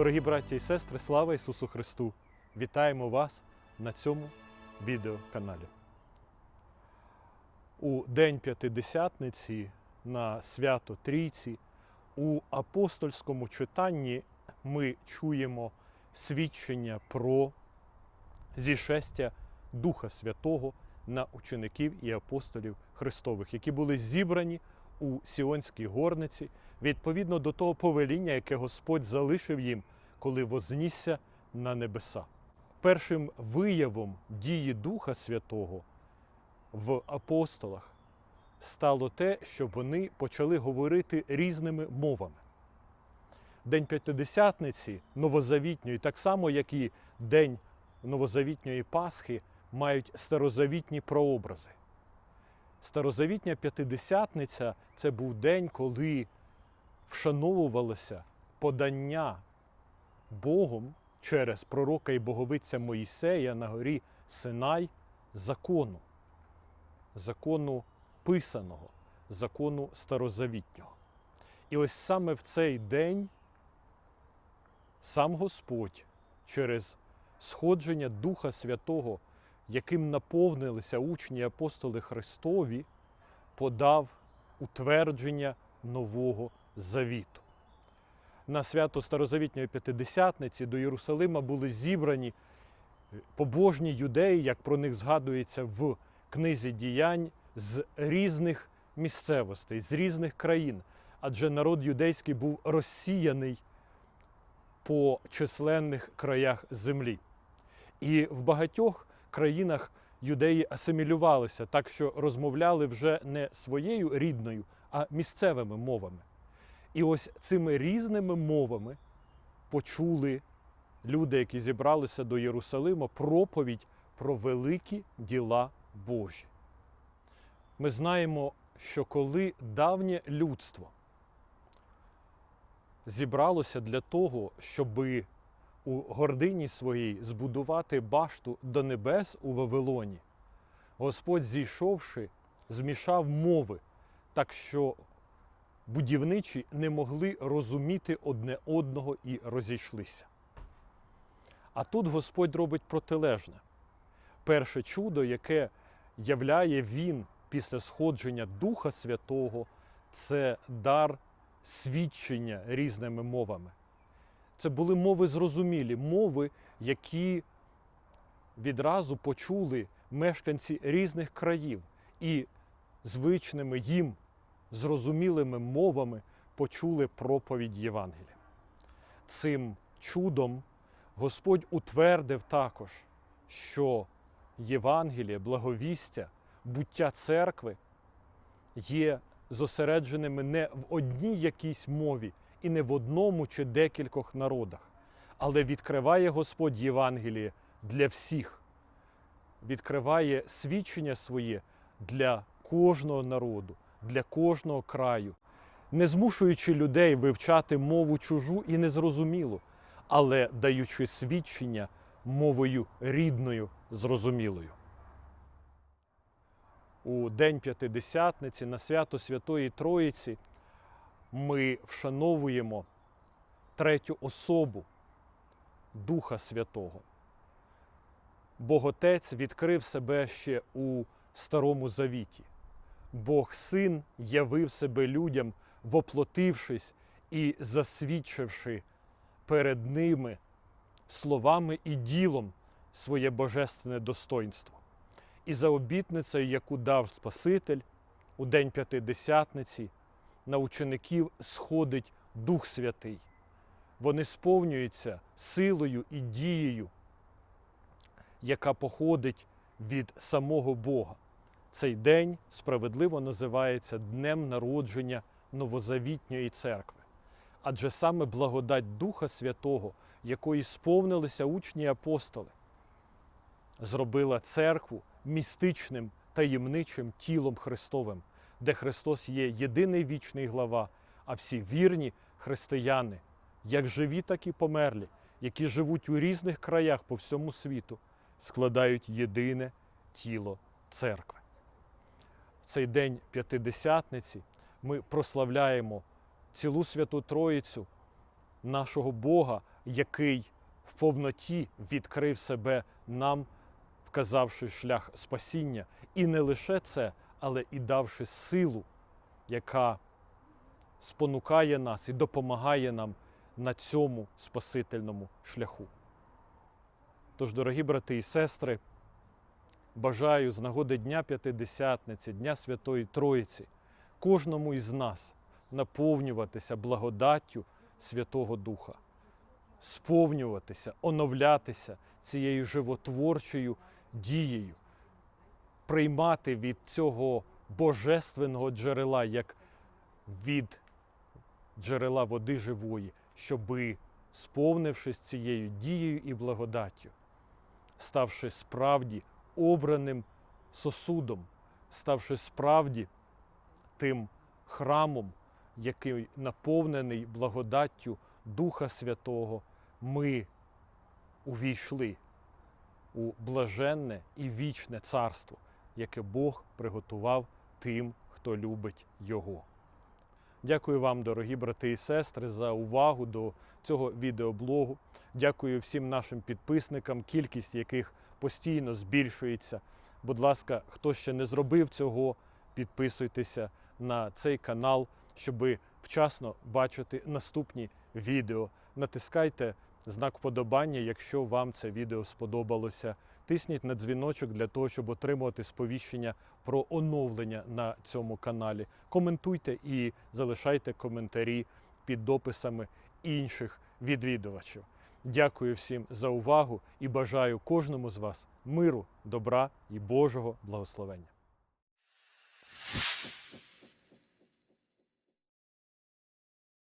Дорогі браття і сестри, слава Ісусу Христу! Вітаємо вас на цьому відеоканалі. У День П'ятидесятниці на свято Трійці у апостольському читанні ми чуємо свідчення про зішестя Духа Святого на учеників і апостолів Христових, які були зібрані у Сіонській горниці відповідно до того повеління, яке Господь залишив їм, коли вознісся на небеса. Першим виявом дії Духа Святого в апостолах стало те, що вони почали говорити різними мовами. День П'ятидесятниці новозавітньої, так само як і День новозавітньої Пасхи, мають старозавітні прообрази. Старозавітня П'ятидесятниця це був день, коли вшановувалося подання Богом через пророка і боговиця Моїсея на горі Синай закону, закону писаного, закону старозавітнього. І ось саме в цей день сам Господь через сходження Духа Святого, яким наповнилися учні апостоли Христові, подав утвердження нового завіту. На свято Старозавітньої П'ятидесятниці до Єрусалима були зібрані побожні юдеї, як про них згадується в книзі діянь, з різних місцевостей, з різних країн. Адже народ юдейський був розсіяний по численних краях землі. І в багатьох країнах юдеї асимілювалися, так що розмовляли вже не своєю рідною, а місцевими мовами. І ось цими різними мовами почули люди, які зібралися до Єрусалима, проповідь про великі діла Божі. Ми знаємо, що коли давнє людство зібралося для того, щоби у гордині своїй збудувати башту до небес у Вавилоні, Господь, зійшовши, змішав мови, так що будівничі не могли розуміти одне одного і розійшлися. А тут Господь робить протилежне. Перше чудо, яке являє Він після сходження Духа Святого, це дар свідчення різними мовами. Це були мови зрозумілі, мови, які відразу почули мешканці різних країв і звичними їм зрозумілими мовами почули проповідь Євангелія. Цим чудом Господь утвердив також, що Євангеліє, благовістя, буття церкви є зосередженими не в одній якійсь мові і не в одному чи декількох народах, але відкриває Господь Євангеліє для всіх, відкриває свідчення своє для кожного народу, для кожного краю, не змушуючи людей вивчати мову чужу і незрозумілу, але даючи свідчення мовою рідною, зрозумілою. У День П'ятидесятниці на свято Святої Троїці ми вшановуємо третю особу Духа Святого. Бог Отець відкрив себе ще у Старому Завіті. Бог Син явив себе людям, воплотившись і засвідчивши перед ними словами і ділом своє божественне достоинство. І за обітницею, яку дав Спаситель у День П'ятидесятниці, на учеників сходить Дух Святий. Вони сповнюються силою і дією, яка походить від самого Бога. Цей день справедливо називається Днем народження Новозавітньої церкви. Адже саме благодать Духа Святого, якої сповнилися учні апостоли, зробила церкву містичним таємничим тілом Христовим, де Христос є єдиний вічний глава, а всі вірні християни, як живі, так і померлі, які живуть у різних краях по всьому світу, складають єдине тіло церкви. В цей день П'ятидесятниці ми прославляємо цілу Святу Троїцю, нашого Бога який в повноті відкрив себе нам, вказавши шлях спасіння. І не лише це, але і давши силу, яка спонукає нас і допомагає нам на цьому спасительному шляху. Тож, дорогі брати і сестри, бажаю з нагоди Дня П'ятидесятниці, Дня Святої Троїці, кожному із нас наповнюватися благодаттю Святого Духа, сповнюватися, оновлятися цією животворчою дією, приймати від цього божественного джерела, як від джерела води живої, щоби, сповнившись цією дією і благодаттю, ставши справді обраним сосудом, ставши справді тим храмом, який наповнений благодаттю Духа Святого, ми увійшли у блаженне і вічне царство, яке Бог приготував тим, хто любить Його. Дякую вам, дорогі брати і сестри, за увагу до цього відеоблогу. Дякую всім нашим підписникам, кількість яких постійно збільшується. Будь ласка, хто ще не зробив цього, підписуйтеся на цей канал, щоб вчасно бачити наступні відео. Натискайте знак вподобання, якщо вам це відео сподобалося. Тисніть на дзвіночок для того, щоб отримувати сповіщення про оновлення на цьому каналі. Коментуйте і залишайте коментарі під дописами інших відвідувачів. Дякую всім за увагу і бажаю кожному з вас миру, добра і Божого благословення.